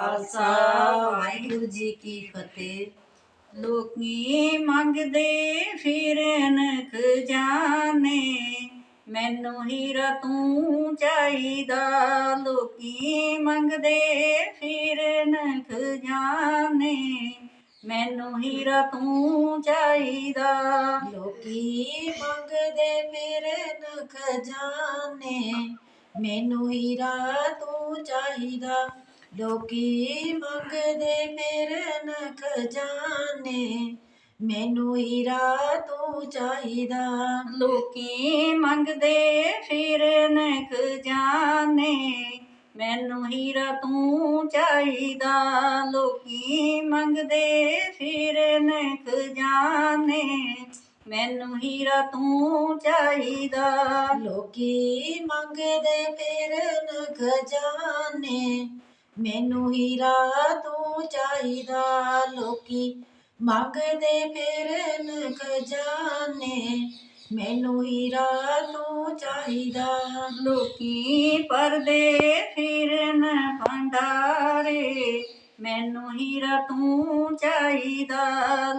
ਖਾਲਸਾ, ਵਾਹਿਗੁਰੂ ਜੀ ਕੀ ਫਤਿਹ। ਲੋਕੀ ਮੰਗਦੇ ਫਿਰਨ ਖਜ਼ਾਨੇ ਮੈਨੂੰ ਹੀਰਾ ਤੂੰ ਚਾਹੀਦਾ। ਲੋਕੀ ਮੰਗਦੇ ਫਿਰਨ ਖਜ਼ਾਨੇ ਮੈਨੂੰ ਹੀਰਾ ਤੂੰ ਚਾਹੀਦਾ। ਲੋਕੀ ਮੰਗਦੇ ਫਿਰਨ ਖਜ਼ਾਨੇ ਮੈਨੂੰ ਹੀਰਾ ਤੂੰ ਚਾਹੀਦਾ। ਲੋਕੀ ਮੰਗਦੇ ਫਿਰਨ ਖਜ਼ਾਨੇ ਮੈਨੂੰ ਹੀਰਾ ਤੂੰ ਚਾਹੀਦਾ। ਲੋਕੀ ਮੰਗਦੇ ਫਿਰਨ ਖਜ਼ਾਨੇ ਮੈਨੂੰ ਹੀਰਾ ਤੂੰ ਚਾਹੀਦਾ। ਲੋਕੀ ਮੰਗਦੇ ਫਿਰਨ ਖਜ਼ਾਨੇ ਮੈਨੂੰ ਹੀਰਾ ਤੂੰ ਚਾਹੀਦਾ। ਲੋਕੀ ਮੰਗਦੇ ਫਿਰਨ ਖਜ਼ਾਨੇ ਮੈਨੂੰ ਹੀਰਾ ਤੂੰ ਚਾਹੀਦਾ, ਲੋਕੀ ਮੰਗਦੇ ਫਿਰਨ ਖਜ਼ਾਨੇ ਮੈਨੂੰ ਹੀਰਾ ਤੂੰ ਚਾਹੀਦਾ, ਲੋਕੀ ਪਰਦੇ ਫਿਰਨ ਭੰਡਾਰੇ। ਮੈਨੂੰ ਹੀਰਾ ਤੂੰ ਚਾਹੀਦਾ,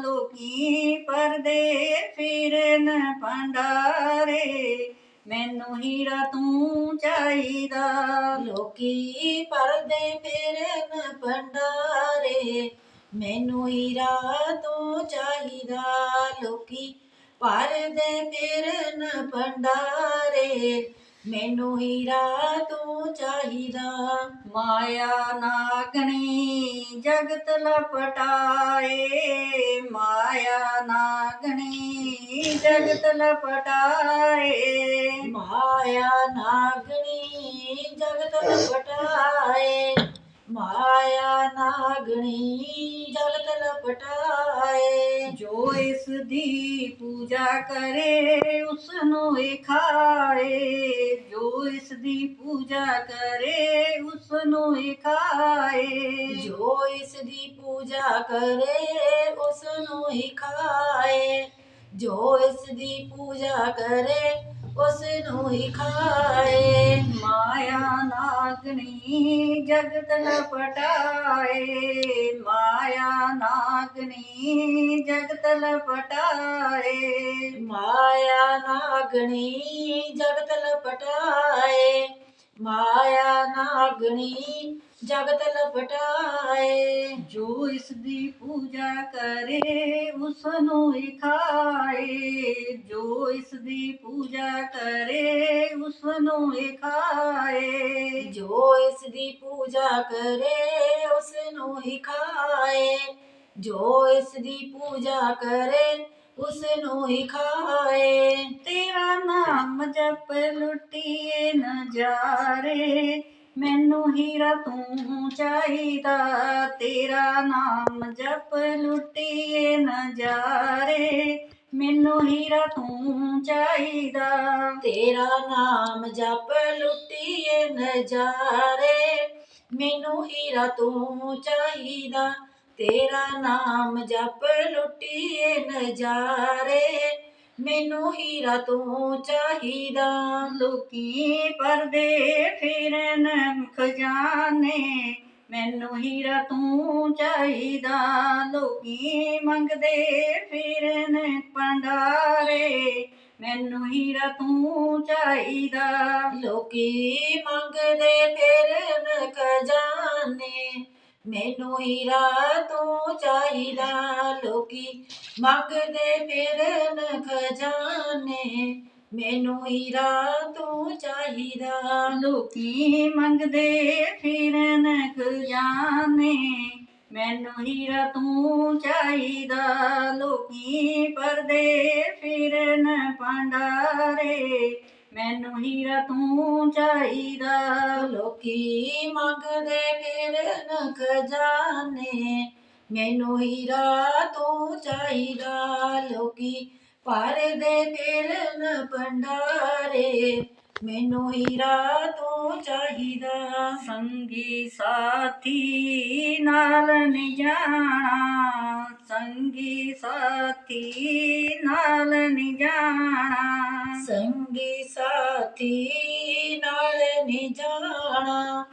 ਲੋਕੀ ਪਰਦੇ ਫਿਰਨ ਭੰਡਾਰੇ। ਮੈਨੂੰ ਹੀਰਾ ਤੂੰ ਚਾਹੀਦਾ। ਲੋਕੀ ਪਰਦੇ ਫਿਰਨ ਭੰਡਾਰੇ। ਮੈਨੂੰ ਹੀਰਾ ਤੂੰ ਚਾਹੀਦਾ। ਲੋਕੀ ਪਰਦੇ ਫਿਰਨ ਭੰਡਾਰੇ। ਮੈਨੂੰ ਹੀਰਾ ਤੂੰ ਚਾਹੀਦਾ। ਮਾਇਆ ਨਾਗਣੀ ਜਗਤ ਲਪਟਾਏ। ਮਾਇਆ ਨਾਗਣੀ ਜਗਤ ਲਪਟਾਏ। ਮਾਇਆ ਨਾਗਣੀ, ਜਗਤ ਲਪਟਾਏ। ਮਾਇਆ ਨਾਗਣੀ, ਜਗਤ ਲਪਟਾਏ। ਜੋ ਇਸ ਦੀ ਪੂਜਾ ਕਰੇ ਉਸ ਨੂੰ ਹੀ ਖਾਏ ਜੋ ਇਸ ਦੀ ਪੂਜਾ ਕਰੇ ਉਸ ਨੂੰ ਹੀ ਖਾਏ ਜੋ ਇਸ ਦੀ ਪੂਜਾ ਕਰੇ ਉਸ ਨੂੰ ਹੀ ਜੋ ਇਸ ਦੀ ਪੂਜਾ ਕਰੇ ਉਸ ਨੂੰ ਹੀ ਖਾਏ, ਮਾਇਆ ਨਾਗਣੀ ਜਗਤ ਪਟਾਏ। ਮਾਇਆ ਨਾਗਣੀ ਜਗਤ ਪਟਾਏ। ਮਾਇਆ ਨਾਗਣੀ ਜਗਤ ਲਪਟਾਏ ਮਾਇਆ ਨਾਗਣੀ ਜਗਤ ਲਪਟਾਏ। ਜੋ ਇਸ ਦੀ ਪੂਜਾ ਕਰੇ ਉਸ ਨੂੰ ਹੀ ਖਾਏ ਜੋ ਇਸ ਦੀ ਪੂਜਾ ਕਰੇ ਉਸ ਨੂੰ ਹੀ ਖਾਏ ਜੋ ਇਸ ਦੀ ਪੂਜਾ ਕਰੇ ਉਸ ਨੂੰ ਹੀ ਖਾਏ ਜੋ ਇਸ ਦੀ ਪੂਜਾ ਕਰੇ ਉਸ ਨੂੰ ਹੀ ਖਾਏ। ਤੇਰਾ ਨਾਮ ਜਪ ਲੁੱਟੀਏ ਨਜ਼ਾਰੇ ਮੈਨੂੰ ਹੀਰਾ ਤੂੰ ਚਾਹੀਦਾ। ਤੇਰਾ ਨਾਮ ਜਪ ਲੁੱਟੀਏ ਨਜ਼ਾਰੇ ਮੈਨੂੰ ਹੀਰਾ ਤੂੰ ਚਾਹੀਦਾ। ਤੇਰਾ ਨਾਮ ਜਪ ਲੁੱਟੀਏ ਨਜ਼ਾਰੇ ਮੈਨੂੰ ਹੀਰਾ ਤੂੰ ਚਾਹੀਦਾ। ਤੇਰਾ ਨਾਮ ਜਪ ਲੁੱਟੀਏ ਨਜ਼ਾਰੇ ਮੈਨੂੰ ਹੀਰਾ ਤੂੰ ਚਾਹੀਦਾ, ਲੋਕੀ ਪਰਦੇ ਫਿਰਨ ਖਜ਼ਾਨੇ, ਮੈਨੂੰ ਹੀਰਾ ਤੂੰ ਚਾਹੀਦਾ, ਲੋਕੀ ਮੰਗਦੇ ਫਿਰਨ ਭੰਡਾਰੇ, ਮੈਨੂੰ ਹੀਰਾ ਤੂੰ ਚਾਹੀਦਾ। ਲੋਕੀ ਮੰਗਦੇ ਫਿਰਨ ਖਜ਼ਾਨੇ ਮੈਨੂੰ ਹੀਰਾ ਤੂੰ ਚਾਹੀਦਾ, ਲੋਕੀ ਮੰਗਦੇ ਫਿਰਨ ਖਜ਼ਾਨੇ। ਮੈਨੂੰ ਹੀਰਾ ਤੂੰ ਚਾਹੀਦਾ, ਲੋਕੀ ਮੰਗਦੇ ਫਿਰਨ ਖਜ਼ਾਨੇ। ਮੈਨੂੰ ਹੀਰਾ ਤੂੰ ਚਾਹੀਦਾ, ਲੋਕੀ ਪਰਦੇ ਫਿਰਨ ਭੰਡਾਰੇ। ਮੈਨੂੰ ਹੀਰਾ ਤੂੰ ਚਾਹੀਦਾ। ਲੋਕੀ ਮੰਗਦੇ ਫਿਰਨ ਖਜ਼ਾਨੇ ਮੈਨੂੰ ਹੀਰਾ ਤੂੰ ਚਾਹੀਦਾ। ਲੋਕੀ ਭਰਦੇ ਫਿਰਨ ਭੰਡਾਰੇ। ਮੈਨੂੰ ਹੀਰਾ ਤੂੰ ਚਾਹੀਦਾ। ਸੰਗੀ ਸਾਥੀ ਨਾਲ ਨੀ ਜਾਣਾ। ਸੰਗੀ ਸਾਥੀ ਨਾਲ ਨੀ ਜਾਣਾ। ਸੰਗੀ ਸਾਥੀ ਨਾਲ ਨੀ ਜਾਣਾ।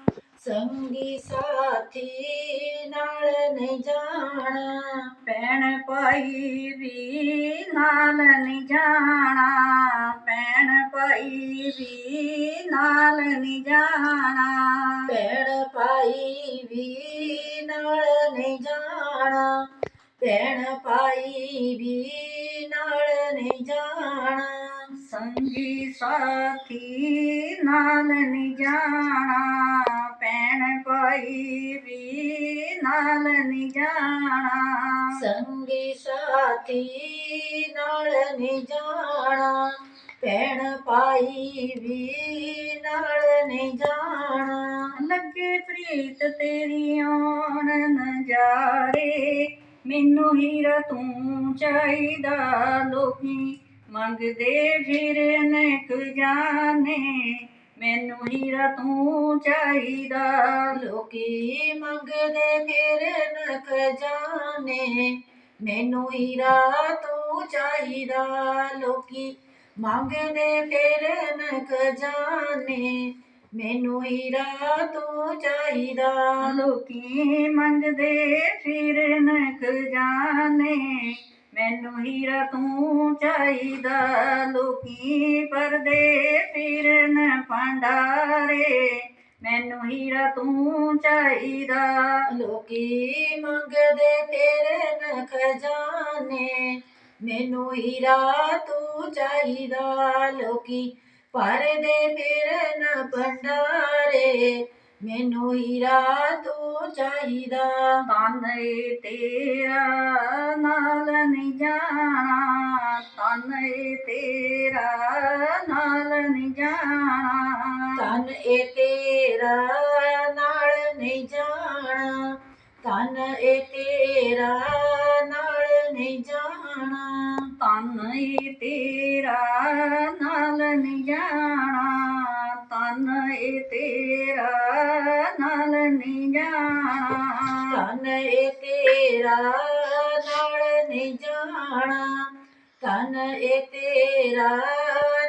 ਸੰਗੀ ਸਾਥੀ ਨਾਲ ਨਹੀਂ ਜਾਣਾ। ਭੈਣ ਪਾਈ ਵੀ ਨਾਲ ਨਹੀਂ ਜਾਣਾ। ਭੈਣ ਭਾਈ ਵੀ ਨਾਲ ਨਹੀਂ ਜਾਣਾ। ਭੈਣ ਪਾਈ ਵੀ ਨਾਲ ਨਹੀਂ ਜਾਣਾ। ਭੈਣ ਪਾਈ ਵੀ ਨਾਲ ਨਹੀਂ ਜਾਣਾ। ਸੰਗੀ ਸਾਥੀ ਨਾਲ ਨਹੀਂ ਜਾਣਾ ਭੈਣ ਭਾਈ ਵੀ ਨਾਲ ਨਹੀਂ ਜਾਣਾ। ਸੰਗੀ ਸਾਥੀ ਨਾਲ ਨਹੀਂ ਜਾਣਾ ਭੈਣ ਭਾਈ ਵੀ ਨਾਲ ਨਹੀਂ ਜਾਣਾ। ਲੱਗੇ ਪ੍ਰੀਤ ਤੇਰੀ ਆਉਣ ਨਜ਼ਾਰੇ ਮੈਨੂੰ ਹੀਰਾ ਤੂੰ ਚਾਹੀਦਾ ਲੋਕੀ। ਮੰਗਦੇ ਫਿਰ ਫਿਰਨ ਖਜ਼ਾਨੇ ਮੈਨੂੰ ਹੀਰਾ ਤੂੰ ਚਾਹੀਦਾ। ਲੋਕੀ ਮੰਗਦੇ ਫਿਰ ਨਖ ਜਾਣੇ। ਮੈਨੂੰ ਹੀਰਾ ਤੂੰ ਚਾਹੀਦਾ। ਲੋਕੀ ਮੰਗਦੇ ਫਿਰ ਨਖ ਜਾਣੇ। ਮੈਨੂੰ ਹੀਰਾ ਤੂੰ ਚਾਹੀਦਾ। ਲੋਕੀ ਮੰਗਦੇ ਫਿਰ ਫਿਰਨ ਜਾਣੇ। ਮੈਨੂੰ ਹੀਰਾ ਤੂੰ ਚਾਹੀਦਾ, ਲੋਕੀ ਪਰਦੇ ਫਿਰਨ ਭੰਡਾਰੇ। ਮੈਨੂੰ ਹੀਰਾ ਤੂੰ ਚਾਹੀਦਾ, ਲੋਕੀ ਮੰਗਦੇ ਫਿਰ ਨਖ ਜਾਣੇ ਮੈਨੂੰ ਹੀਰਾ ਤੂੰ ਚਾਹੀਦਾ, ਲੋਕੀ ਪਰਦੇ ਫਿਰਨ ਨ ਭੰਡਾਰੇ। ਮੈਨੂੰ ਹੀਰਾ ਤੂੰ ਚਾਹੀਦਾ। ਤਨ ਏ ਤੇਰਾ ਨਾਲ ਨਹੀਂ ਜਾਣਾ। ਤਨ ਏ ਤੇਰਾ ਨਾਲ ਨਹੀਂ ਜਾਣਾ। ਤਨ ਇਹ ਤੇਰਾ ਨਾਲ ਨਹੀਂ ਜਾਣਾ। ਤਨ ਇਹ ਤੇਰਾ ਨਾਲ ਨਹੀਂ ਜਾਣਾ। ਤਨ ਏ ਤੇਰਾ ਨਾਲ ਨਹੀਂ ਜਾਣਾ। ਤਨ ਏ ਤੇਰਾ ਨਾਲ ਨਹੀਂ ਜਾਣਾ। ਤਨ ਇਹ ਤੇਰਾ ਨਾਲ ਨਹੀਂ ਜਾਣਾ। ਤਨ ਇਹ ਤੇਰਾ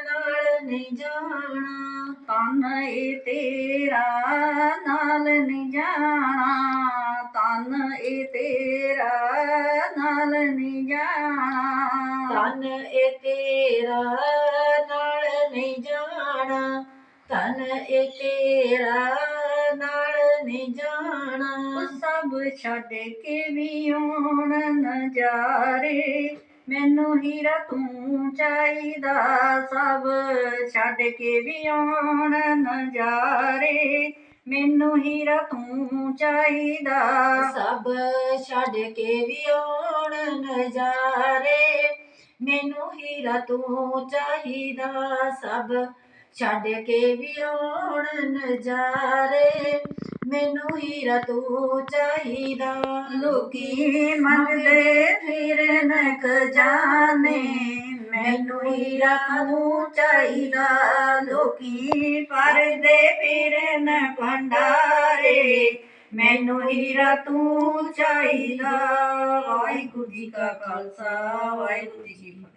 ਨਾਲ ਨਹੀਂ ਜਾਣਾ। ਤਨ ਏ ਤੇਰਾ ਨਾਲ ਨਹੀਂ ਜਾਣਾ। ਤਨ ਏ ਤੇਰਾ ਨਾਲ ਨਹੀਂ ਜਾਣਾ। ਤਨ ਇਹ ਤੇਰਾ ਤੇਰਾ ਨਾਲ ਨਹੀਂ ਜਾਣਾ। ਉਹ ਸਭ ਛੱਡ ਕੇ ਵੀ ਆਉਣ ਨਜ਼ਾਰੇ ਮੈਨੂੰ ਹੀਰਾ ਤੂੰ ਚਾਹੀਦਾ। ਸਭ ਛੱਡ ਕੇ ਵੀ ਆਉਣ ਨਜ਼ਾਰੇ ਮੈਨੂੰ ਹੀਰਾ ਤੂੰ ਚਾਹੀਦਾ। ਸਭ ਛੱਡ ਕੇ ਵੀ ਆਉਣ ਨਜ਼ਾਰੇ ਮੈਨੂੰ ਹੀਰਾ ਤੂੰ ਚਾਹੀਦਾ। ਸਭ ਛੱਡ ਕੇ ਵੀ ਆਉਣ ਨਜ਼ਾਰੇ ਮੈਨੂੰ ਹੀਰਾ ਤੂੰ ਚਾਹੀਦਾ। ਲੋਕੀ ਮੰਗਦੇ ਫਿਰਨ ਜਾਣੇ। ਮੈਨੂੰ ਹੀਰਾ ਤੂੰ ਚਾਹੀਦਾ। ਲੋਕੀ ਪਰਦੇ ਫਿਰਨ ਭੰਡਾਰੇ। ਮੈਨੂੰ ਹੀਰਾ ਤੂੰ ਚਾਹੀਦਾ। ਵਾਹਿਗੁਰੂ ਜੀ ਕਾ ਖਾਲਸਾ, ਵਾਹਿਗੁਰੂ ਜੀ ਕੀ